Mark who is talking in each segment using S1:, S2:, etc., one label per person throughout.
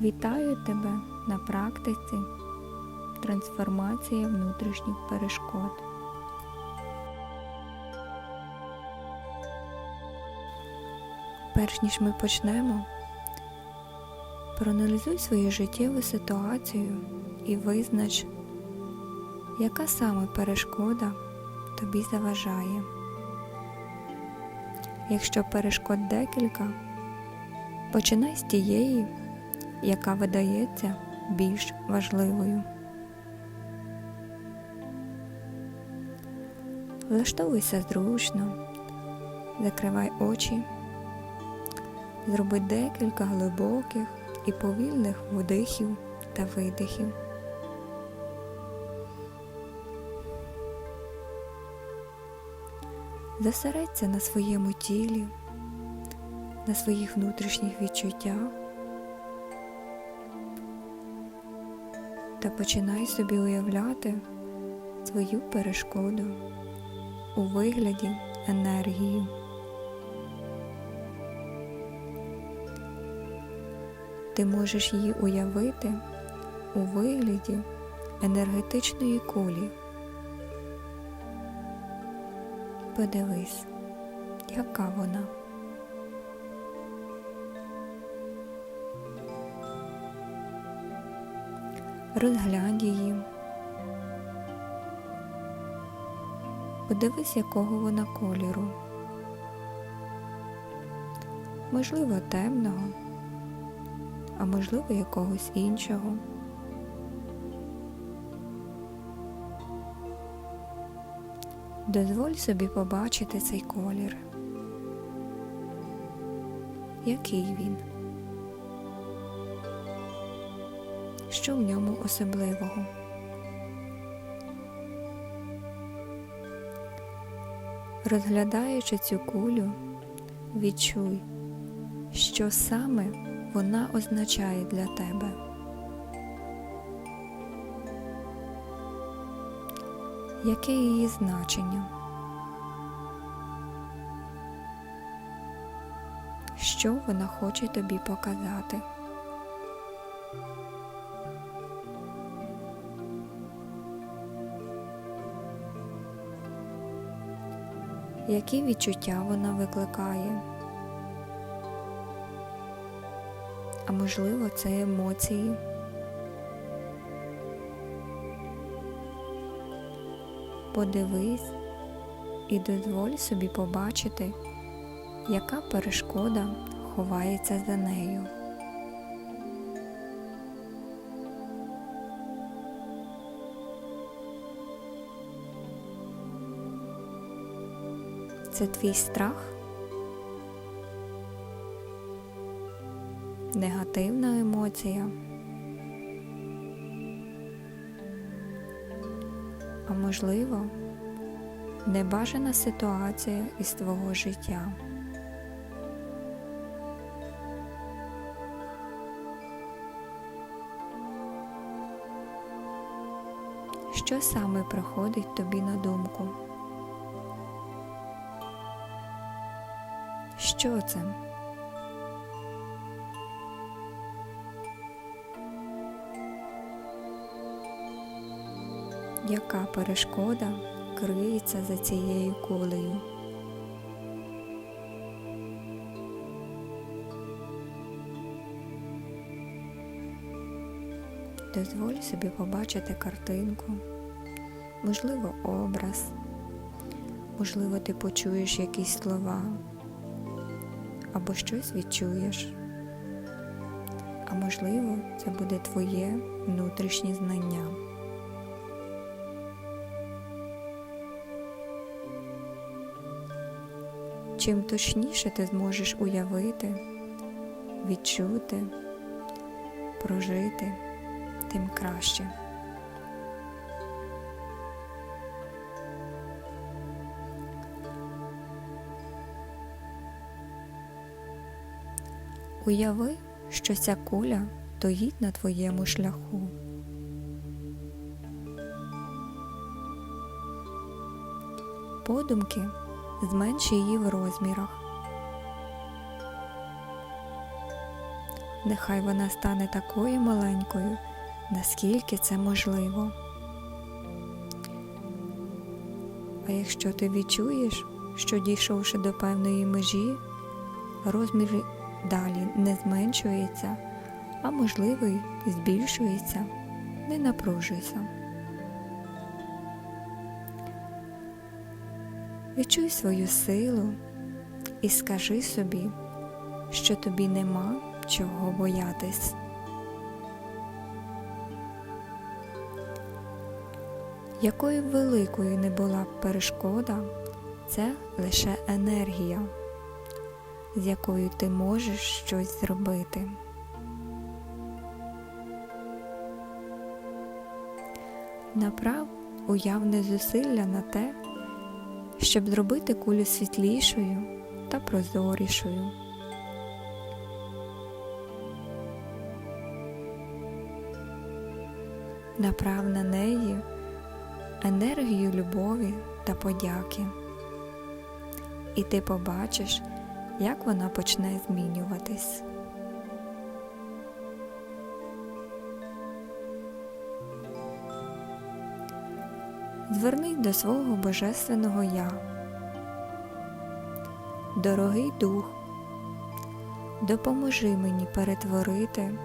S1: Вітаю тебе на практиці трансформації внутрішніх перешкод. Перш ніж ми почнемо, проаналізуй свою життєву ситуацію і визнач, яка саме перешкода тобі заважає. Якщо перешкод декілька, починай з тієї, яка видається більш важливою. Влаштовуйся зручно, закривай очі, зроби декілька глибоких і повільних вдихів та видихів. Зосередься на своєму тілі, на своїх внутрішніх відчуттях та починай собі уявляти свою перешкоду у вигляді енергії. Ти можеш її уявити у вигляді енергетичної кулі. Подивись, яка вона. Розглянь її. Подивись, якого вона кольору. Можливо, темного, а можливо, якогось іншого. Дозволь собі побачити цей колір. Який він? Що в ньому особливого? Розглядаючи цю кулю, відчуй, що саме вона означає для тебе. Яке її значення? Що вона хоче тобі показати? Які відчуття вона викликає? А можливо, це емоції. Подивись і дозволь собі побачити, яка перешкода ховається за нею. Це твій страх, негативна емоція. А можливо, небажана ситуація із твого життя. Що саме приходить тобі на думку? Що це? Яка перешкода криється за цією кулею? Дозволь собі побачити картинку, можливо, образ, можливо, ти почуєш якісь слова або щось відчуєш. А можливо, це буде твоє внутрішнє знання. Чим точніше ти зможеш уявити, відчути, прожити, тим краще. Уяви, що ця куля стоїть на твоєму шляху. Подумки зменш її в розмірах. нехай вона стане такою маленькою, наскільки це можливо. А якщо ти відчуєш, що дійшовши до певної межі, розмір далі не зменшується, а можливо й збільшується, не напружуйся. Відчуй свою силу і скажи собі, що тобі нема чого боятись. Якою великою не була перешкода, це лише енергія, з якою ти можеш щось зробити. Направ уявне зусилля на те, щоб зробити кулю світлішою та прозорішою. Направ на неї енергію любові та подяки, і ти побачиш, як вона почне змінюватись. Звернись до свого Божественного Я. Дорогий Дух, допоможи мені перетворити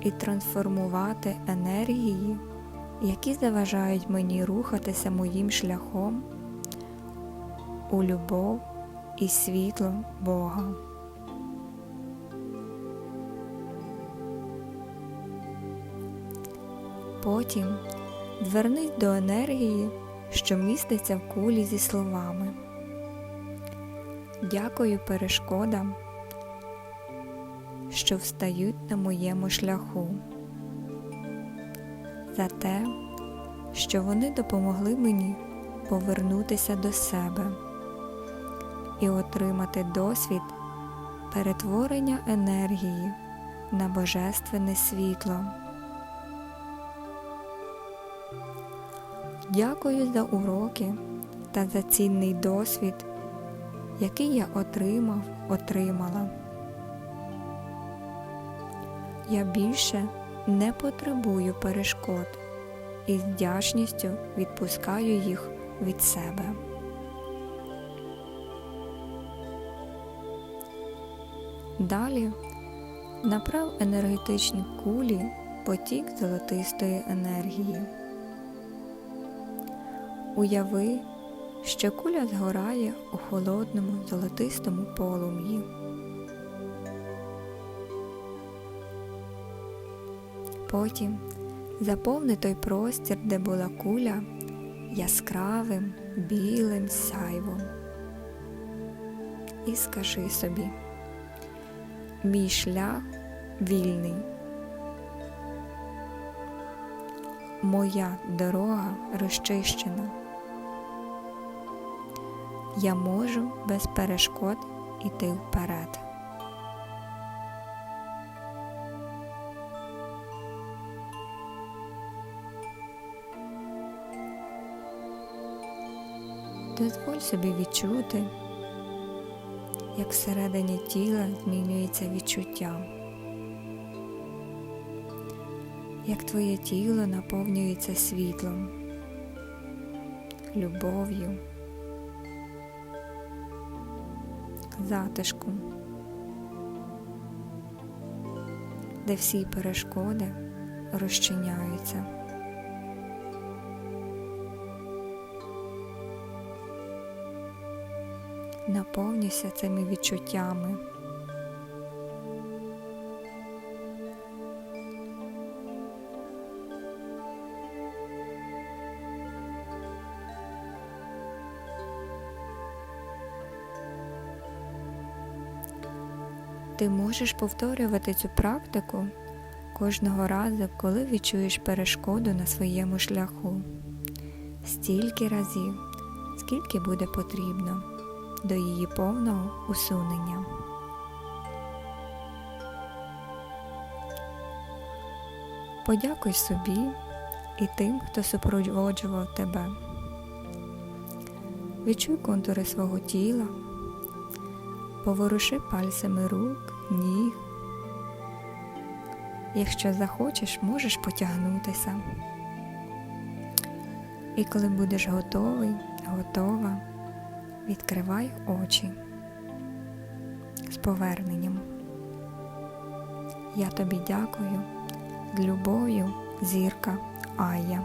S1: і трансформувати енергії, які заважають мені рухатися моїм шляхом у любов і світло Бога. Потім звернись до енергії, що міститься в кулі зі словами. Дякую перешкодам, що встають на моєму шляху, за те, що вони допомогли мені повернутися до себе і отримати досвід перетворення енергії на божественне світло. Дякую за уроки та за цінний досвід, який я отримав, отримала. Я більше не потребую перешкод і з вдячністю відпускаю їх від себе. Далі направ енергетичні кулі потік золотистої енергії. Уяви, що куля згорає у холодному золотистому полум'ї. Потім заповни той простір, де була куля, яскравим білим сяйвом. І скажи собі, мій шлях вільний. Моя дорога розчищена. Я можу без перешкод іти вперед. Дозволь собі відчути, як всередині тіла змінюється відчуття, як твоє тіло наповнюється світлом, любов'ю, затишком, де всі перешкоди розчиняються. Наповнюйся цими відчуттями. Ти можеш повторювати цю практику кожного разу, коли відчуєш перешкоду на своєму шляху, стільки разів, скільки буде потрібно до її повного усунення. Подякуй собі і тим, хто супроводжував тебе. Відчуй контури свого тіла, поворуши пальцями рук, ніг, Якщо захочеш, можеш потягнутися. І коли будеш готовий, готова, відкривай очі з поверненням. Я тобі дякую з любов'ю, зірка Ая.